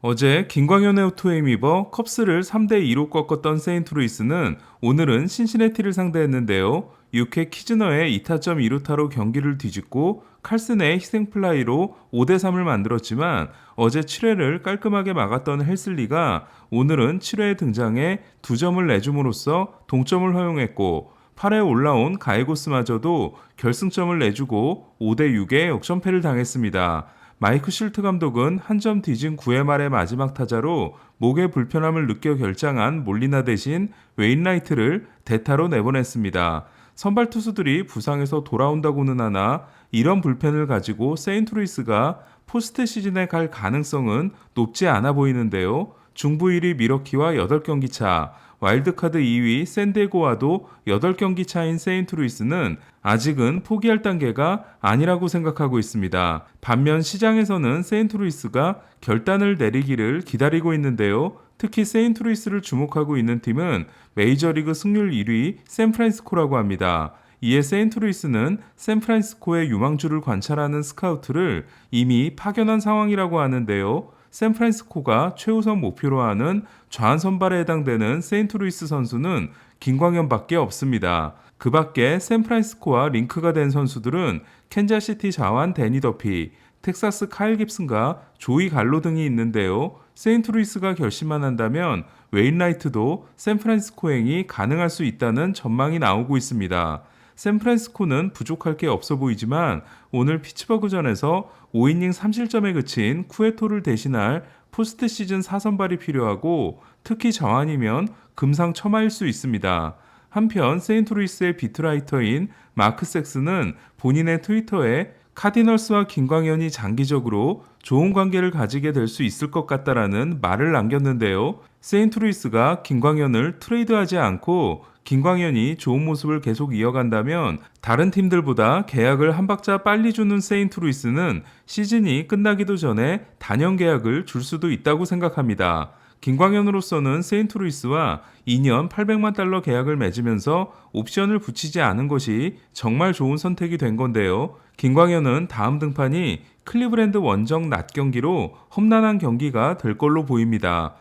어제 김광현의 오토에 힘입어 컵스를 3대2로 꺾었던 세인트루이스는 오늘은 신시내티를 상대했는데요. 6회 키즈너의 2타점 2루타로 경기를 뒤집고 칼슨의 희생플라이로 5대3을 만들었지만 어제 7회를 깔끔하게 막았던 헬슬리가 오늘은 7회에 등장해 2점을 내줌으로써 동점을 허용했고 8회 올라온 가이고스마저도 결승점을 내주고 5대6의 역전패를 당했습니다. 마이크 실트 감독은 한 점 뒤진 9회 말의 마지막 타자로 목의 불편함을 느껴 결장한 몰리나 대신 웨인라이트를 대타로 내보냈습니다. 선발 투수들이 부상에서 돌아온다고는 하나 이런 불펜을 가지고 세인트루이스가 포스트 시즌에 갈 가능성은 높지 않아 보이는데요. 중부 1위 미러키와 8경기 차, 와일드카드 2위 샌디에고와도 8경기 차인 세인트루이스는 아직은 포기할 단계가 아니라고 생각하고 있습니다. 반면 시장에서는 세인트루이스가 결단을 내리기를 기다리고 있는데요. 특히 세인트루이스를 주목하고 있는 팀은 메이저리그 승률 1위 샌프란시스코라고 합니다. 이에 세인트루이스는 샌프란시스코의 유망주를 관찰하는 스카우트를 이미 파견한 상황이라고 하는데요. 샌프란시스코가 최우선 목표로 하는 좌한 선발에 해당되는 세인트루이스 선수는 김광현밖에 없습니다. 그 밖에 샌프란시스코와 링크가 된 선수들은 캔자시티 좌완 데니 더피, 텍사스 카일 깁슨과 조이 갈로 등이 있는데요. 세인트루이스가 결심만 한다면 웨인라이트도 샌프란시스코행이 가능할 수 있다는 전망이 나오고 있습니다. 샌프란시스코는 부족할 게 없어 보이지만 오늘 피츠버그전에서 5이닝 3실점에 그친 쿠에토를 대신할 포스트 시즌 4선발이 필요하고 특히 정한이면 금상첨화일 수 있습니다. 한편 세인트루이스의 비트라이터인 마크 섹스는 본인의 트위터에 카디널스와 김광현이 장기적으로 좋은 관계를 가지게 될 수 있을 것 같다라는 말을 남겼는데요. 세인트루이스가 김광현을 트레이드하지 않고 김광현이 좋은 모습을 계속 이어간다면 다른 팀들보다 계약을 한 박자 빨리 주는 세인트루이스는 시즌이 끝나기도 전에 단연 계약을 줄 수도 있다고 생각합니다. 김광현으로서는 세인트루이스와 2년 800만 달러 계약을 맺으면서 옵션을 붙이지 않은 것이 정말 좋은 선택이 된 건데요. 김광현은 다음 등판이 클리브랜드 원정 낮 경기로 험난한 경기가 될 걸로 보입니다.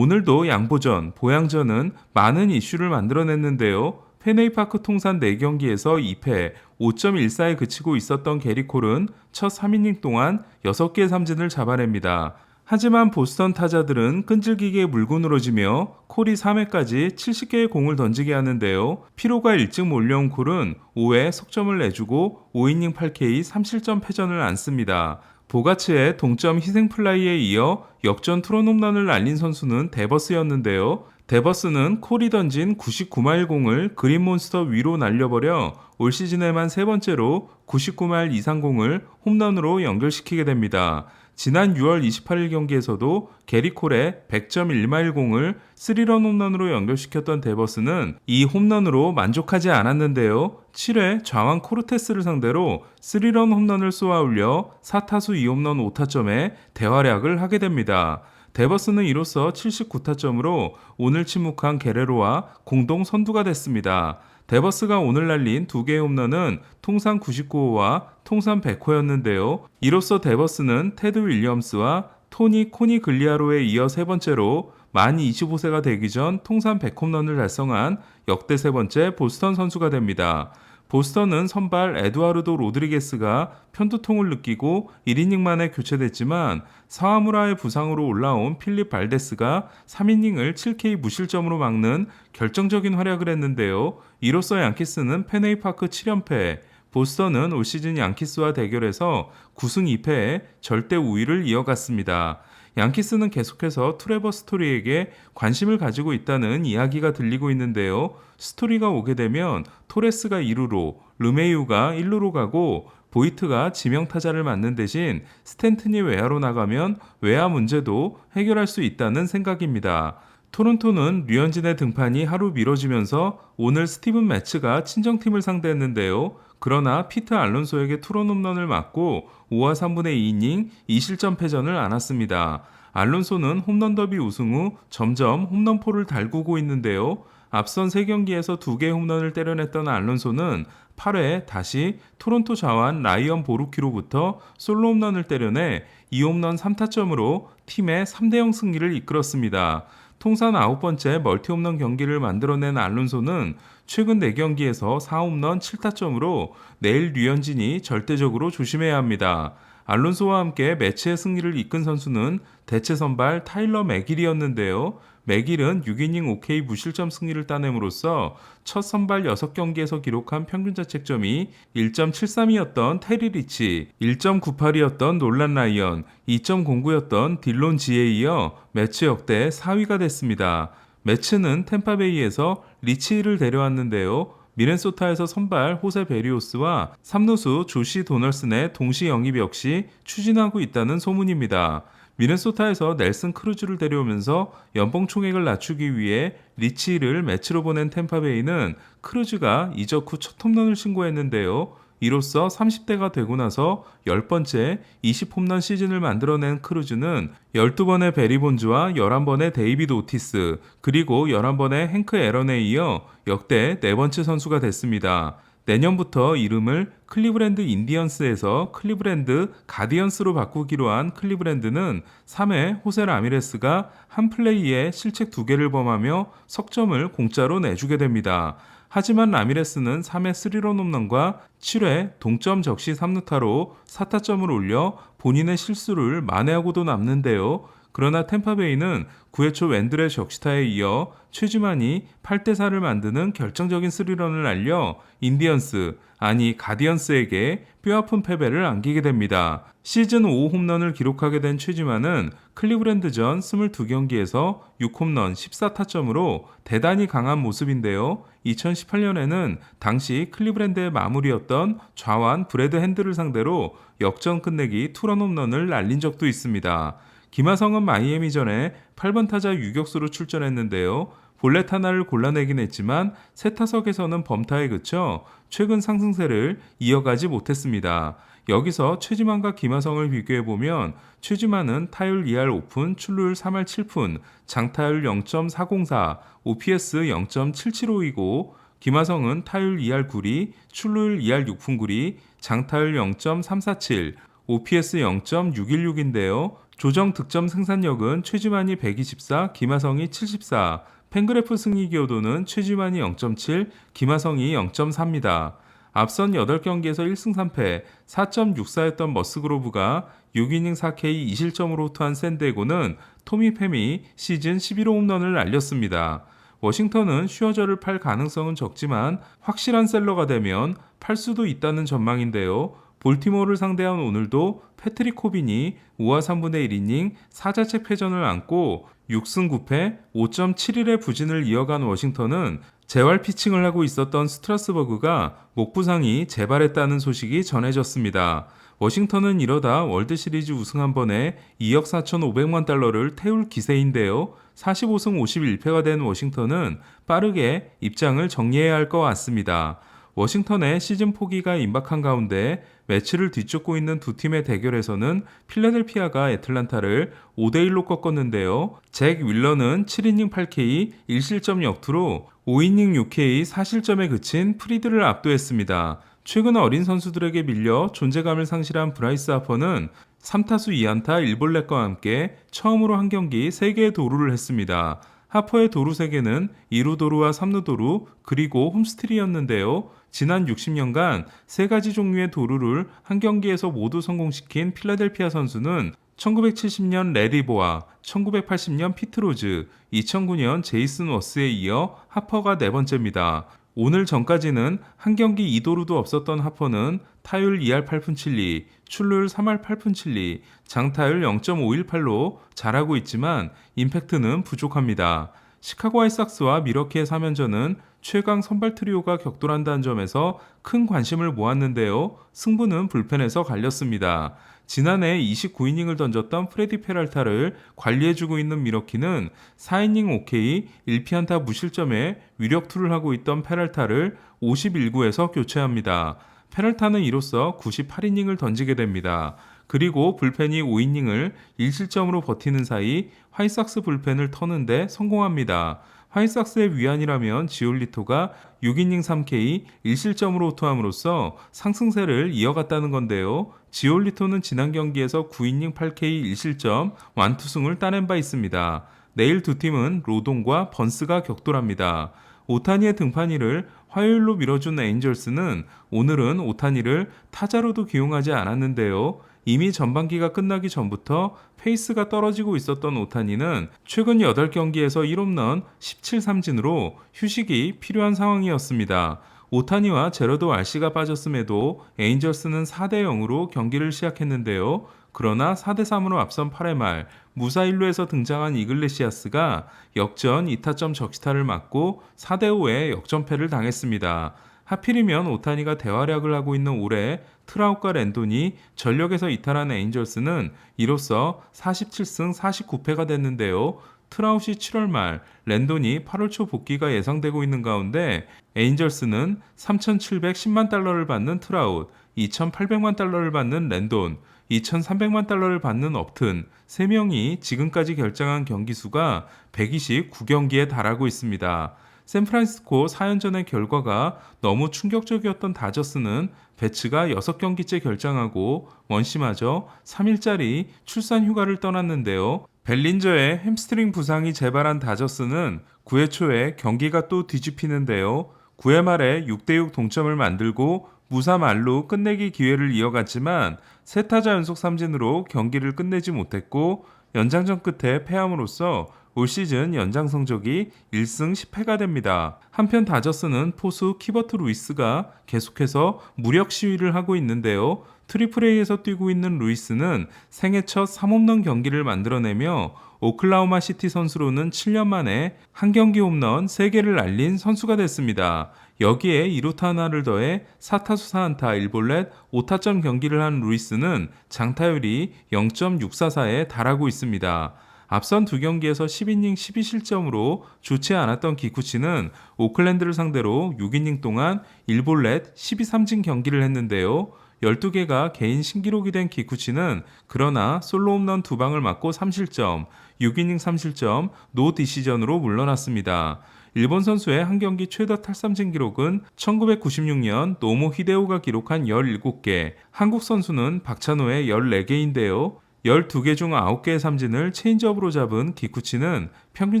오늘도 양보전, 보양전은 많은 이슈를 만들어냈는데요. 페네이파크 통산 4경기에서 2패, 5.14에 그치고 있었던 게리콜은 첫 3이닝 동안 6개의 삼진을 잡아냅니다. 하지만 보스턴 타자들은 끈질기게 물고 늘어지며 콜이 3회까지 70개의 공을 던지게 하는데요. 피로가 일찍 몰려온 콜은 5회 석점을 내주고 5이닝 8K 3실점 패전을 안습니다. 보가츠의 동점 희생 플라이에 이어 역전 트론 홈런을 날린 선수는 데버스였는데요. 데버스는 콜이 던진 99마일 공을 그린몬스터 위로 날려버려 올 시즌에만 세 번째로 99마일 이상 공을 홈런으로 연결시키게 됩니다. 지난 6월 28일 경기에서도 게리콜의 100.1마일 공을 3런 홈런으로 연결시켰던 데버스는 이 홈런으로 만족하지 않았는데요. 7회 좌완 코르테스를 상대로 3런 홈런을 쏘아 올려 4타수 2홈런 5타점에 대활약을 하게 됩니다. 데버스는 이로써 79타점으로 오늘 침묵한 게레로와 공동 선두가 됐습니다. 데버스가 오늘 날린 두 개의 홈런은 통산 99호와 통산 100호였는데요. 이로써 데버스는 테드 윌리엄스와 토니 코니 글리아로에 이어 세 번째로 만 25세가 되기 전 통산 100홈런을 달성한 역대 세 번째 보스턴 선수가 됩니다. 보스턴은 선발 에두아르도 로드리게스가 편두통을 느끼고 1이닝 만에 교체됐지만 사와무라의 부상으로 올라온 필립 발데스가 3이닝을 7K 무실점으로 막는 결정적인 활약을 했는데요. 이로써 양키스는 페네이 파크 7연패, 보스턴은 올 시즌 양키스와 대결에서 9승 2패에 절대 우위를 이어갔습니다. 양키스는 계속해서 트레버 스토리에게 관심을 가지고 있다는 이야기가 들리고 있는데요. 스토리가 오게 되면 토레스가 2루로, 르메이유가 1루로 가고 보이트가 지명타자를 맡는 대신 스탠튼이 외야로 나가면 외야 문제도 해결할 수 있다는 생각입니다. 토론토는 류현진의 등판이 하루 미뤄지면서 오늘 스티븐 매츠가 친정팀을 상대했는데요. 그러나 피트 알론소에게 투런 홈런을 맞고 5와 3분의 2이닝 2실점 패전을 안았습니다. 알론소는 홈런 더비 우승 후 점점 홈런포를 달구고 있는데요. 앞선 3경기에서 2개 홈런을 때려냈던 알론소는 8회 다시 토론토 자완 라이언 보루키로부터 솔로 홈런을 때려내 2홈런 3타점으로 팀의 3대0 승리를 이끌었습니다. 통산 아홉 번째 멀티 홈런 경기를 만들어낸 알론소는 최근 4경기에서 4홈런 7타점으로 내일 류현진이 절대적으로 조심해야 합니다. 알론소와 함께 매치의 승리를 이끈 선수는 대체 선발 타일러 맥일이었는데요. 맥일은 6이닝 OK 무실점 승리를 따냄으로써 첫 선발 6경기에서 기록한 평균 자책점이 1.73이었던 테리 리치, 1.98이었던 놀란 라이언, 2.09였던 딜론 지에 이어 매치 역대 4위가 됐습니다. 매치는 템파베이에서 리치를 데려왔는데요. 미넨소타에서 선발 호세 베리오스와 3루수 조시 도널슨의 동시 영입 역시 추진하고 있다는 소문입니다. 미네소타에서 넬슨 크루즈를 데려오면서 연봉 총액을 낮추기 위해 리치를 매치로 보낸 템파베이는 크루즈가 이적 후 첫 홈런을 신고했는데요. 이로써 30대가 되고 나서 10번째 20홈런 시즌을 만들어낸 크루즈는 12번의 베리 본즈와 11번의 데이비드 오티스, 그리고 11번의 행크 에런에 이어 역대 네 번째 선수가 됐습니다. 내년부터 이름을 클리브랜드 인디언스에서 클리브랜드 가디언스로 바꾸기로 한 클리브랜드는 3회 호세 라미레스가 한 플레이에 실책 2개를 범하며 석점을 공짜로 내주게 됩니다. 하지만 라미레스는 3회 3런 홈런과 7회 동점 적시 3루타로 4타점을 올려 본인의 실수를 만회하고도 남는데요. 그러나 템파베이는 9회 초 웬들의 적시타에 이어 최지만이 8대 4를 만드는 결정적인 스리런을 날려 인디언스, 아니 가디언스에게 뼈아픈 패배를 안기게 됩니다. 시즌 5 홈런을 기록하게 된 최지만은 클리브랜드전 22경기에서 6홈런 14타점으로 대단히 강한 모습인데요. 2018년에는 당시 클리브랜드의 마무리였던 좌완 브래드 핸들을 상대로 역전 끝내기 투런 홈런을 날린 적도 있습니다. 김하성은 마이애미 전에 8번 타자 유격수로 출전했는데요. 볼넷 하나를 골라내긴 했지만 세 타석에서는 범타에 그쳐 최근 상승세를 이어가지 못했습니다. 여기서 최지만과 김하성을 비교해보면 최지만은 타율 2할 5푼, 출루율 3할 7푼, 장타율 0.404, OPS 0.775이고 김하성은 타율 2할 9리, 출루율 2할 6푼 9리, 장타율 0.347, OPS 0.616인데요. 조정 득점 생산력은 최지만이 124, 김하성이 74, 팬그래프 승리 기여도는 최지만이 0.7, 김하성이 0.4입니다. 앞선 8경기에서 1승 3패, 4.64였던 머스그로브가 6이닝 4K 2실점으로 호투한 샌디에고는 토미 팸이 시즌 11호 홈런을 날렸습니다. 워싱턴은 슈어저를 팔 가능성은 적지만 확실한 셀러가 되면 팔 수도 있다는 전망인데요. 볼티모어를 상대한 오늘도 패트릭 코빈이 5와 3분의 1이닝 4자책 패전을 안고 6승 9패 5.71의 부진을 이어간 워싱턴은 재활 피칭을 하고 있었던 스트라스버그가 목 부상이 재발했다는 소식이 전해졌습니다. 워싱턴은 이러다 월드시리즈 우승 한 번에 2억 4,500만 달러를 태울 기세인데요. 45승 51패가 된 워싱턴은 빠르게 입장을 정리해야 할 것 같습니다. 워싱턴의 시즌 포기가 임박한 가운데 매치를 뒤쫓고 있는 두 팀의 대결에서는 필라델피아가 애틀란타를 5대1로 꺾었는데요. 잭 윌러는 7이닝 8K 1실점 역투로 5이닝 6K 4실점에 그친 프리드를 압도했습니다. 최근 어린 선수들에게 밀려 존재감을 상실한 브라이스 하퍼는 3타수 2안타 1볼넷과 함께 처음으로 한 경기 3개의 도루를 했습니다. 하퍼의 도루 3개는 2루 도루와 3루 도루 그리고 홈스트리였는데요. 지난 60년간 세 가지 종류의 도루를 한 경기에서 모두 성공시킨 필라델피아 선수는 1970년 레리보아, 1980년 피트로즈, 2009년 제이슨 워스에 이어 하퍼가 네 번째입니다. 오늘 전까지는 한 경기 2도루도 없었던 하퍼는 타율 2할 8푼 7리, 출루율 3할 8푼 7리, 장타율 0.518로 잘하고 있지만 임팩트는 부족합니다. 시카고 화이삭스와 미러키의 3연전은 최강 선발 트리오가 격돌한다는 점에서 큰 관심을 모았는데요. 승부는 불펜에서 갈렸습니다. 지난해 29이닝을 던졌던 프레디 페랄타를 관리해주고 있는 미러키는 4이닝 OK 1피안타 무실점에 위력투를 하고 있던 페랄타를 51구에서 교체합니다. 페랄타는 이로써 98이닝을 던지게 됩니다. 그리고 불펜이 5이닝을 1실점으로 버티는 사이 화이삭스 불펜을 터는데 성공합니다. 화이삭스의 위안이라면 지올리토가 6이닝 3K 1실점으로 호투함으로써 상승세를 이어갔다는 건데요. 지올리토는 지난 경기에서 9이닝 8K 1실점 완투승을 따낸 바 있습니다. 내일 두 팀은 로동과 번스가 격돌합니다. 오타니의 등판일을 화요일로 미뤄준 에인절스는 오늘은 오타니를 타자로도 기용하지 않았는데요. 이미 전반기가 끝나기 전부터 페이스가 떨어지고 있었던 오타니는 최근 8경기에서 1홈런 17삼진으로 휴식이 필요한 상황이었습니다. 오타니와 제러드 알씨가 빠졌음에도 에인절스는 4대 0으로 경기를 시작했는데요. 그러나 4대 3으로 앞선 8회 말 무사 1루에서 등장한 이글레시아스가 역전 2타점 적시타를 맞고 4대 5의 역전패를 당했습니다. 하필이면 오타니가 대활약을 하고 있는 올해 트라웃과 랜돈이 전력에서 이탈한 에인절스는 이로써 47승 49패가 됐는데요. 트라웃이 7월 말, 랜돈이 8월 초 복귀가 예상되고 있는 가운데 에인절스는 3,710만 달러를 받는 트라웃, 2,800만 달러를 받는 랜돈, 2,300만 달러를 받는 업튼 3명이 지금까지 결정한 경기 수가 129경기에 달하고 있습니다. 샌프란시스코 4연전의 결과가 너무 충격적이었던 다저스는 배츠가 6경기째 결정하고 원시마저 3일짜리 출산 휴가를 떠났는데요. 벨린저의 햄스트링 부상이 재발한 다저스는 9회 초에 경기가 또 뒤집히는데요. 9회 말에 6대6 동점을 만들고 무사 말로 끝내기 기회를 이어갔지만 세 타자 연속 삼진으로 경기를 끝내지 못했고 연장전 끝에 패함으로써 올 시즌 연장 성적이 1승 10패가 됩니다. 한편 다저스는 포수 키버트 루이스가 계속해서 무력 시위를 하고 있는데요. 트리플 A에서 뛰고 있는 루이스는 생애 첫 3홈런 경기를 만들어내며 오클라호마 시티 선수로는 7년 만에 한 경기 홈런 3개를 날린 선수가 됐습니다. 여기에 2루타 하나를 더해 4타수 4안타 1볼넷 5타점 경기를 한 루이스는 장타율이 0.644에 달하고 있습니다. 앞선 두 경기에서 10이닝 12실점으로 좋지 않았던 기쿠치는 오클랜드를 상대로 6이닝 동안 1볼넷 12삼진 경기를 했는데요. 12개가 개인 신기록이 된 기쿠치는 그러나 솔로 홈런 두 방을 맞고 3실점, 6이닝 3실점, 노 디시전으로 물러났습니다. 일본 선수의 한 경기 최다 탈삼진 기록은 1996년 노모 히데오가 기록한 17개, 한국 선수는 박찬호의 14개인데요. 12개 중 9개의 삼진을 체인지업으로 잡은 기쿠치는 평균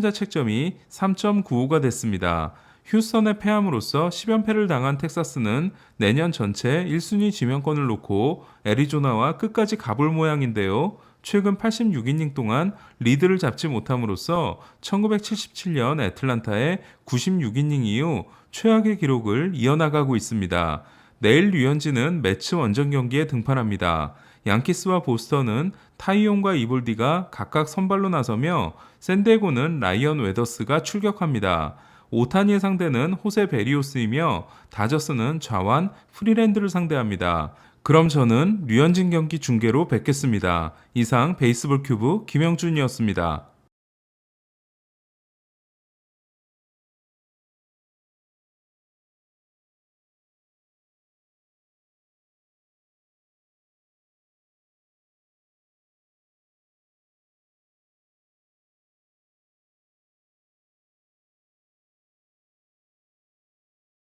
자책점이 3.95가 됐습니다. 휴스턴의 패함으로써 10연패를 당한 텍사스는 내년 전체 1순위 지명권을 놓고 애리조나와 끝까지 가볼 모양인데요. 최근 86이닝 동안 리드를 잡지 못함으로써 1977년 애틀란타의 96이닝 이후 최악의 기록을 이어나가고 있습니다. 내일 류현진은 매치 원정 경기에 등판합니다. 양키스와 보스턴은 타이온과 이볼디가 각각 선발로 나서며 샌디에고는 라이언 웨더스가 출격합니다. 오타니의 상대는 호세 베리오스이며 다저스는 좌완 프리랜드를 상대합니다. 그럼 저는 류현진 경기 중계로 뵙겠습니다. 이상 베이스볼 큐브 김영준이었습니다.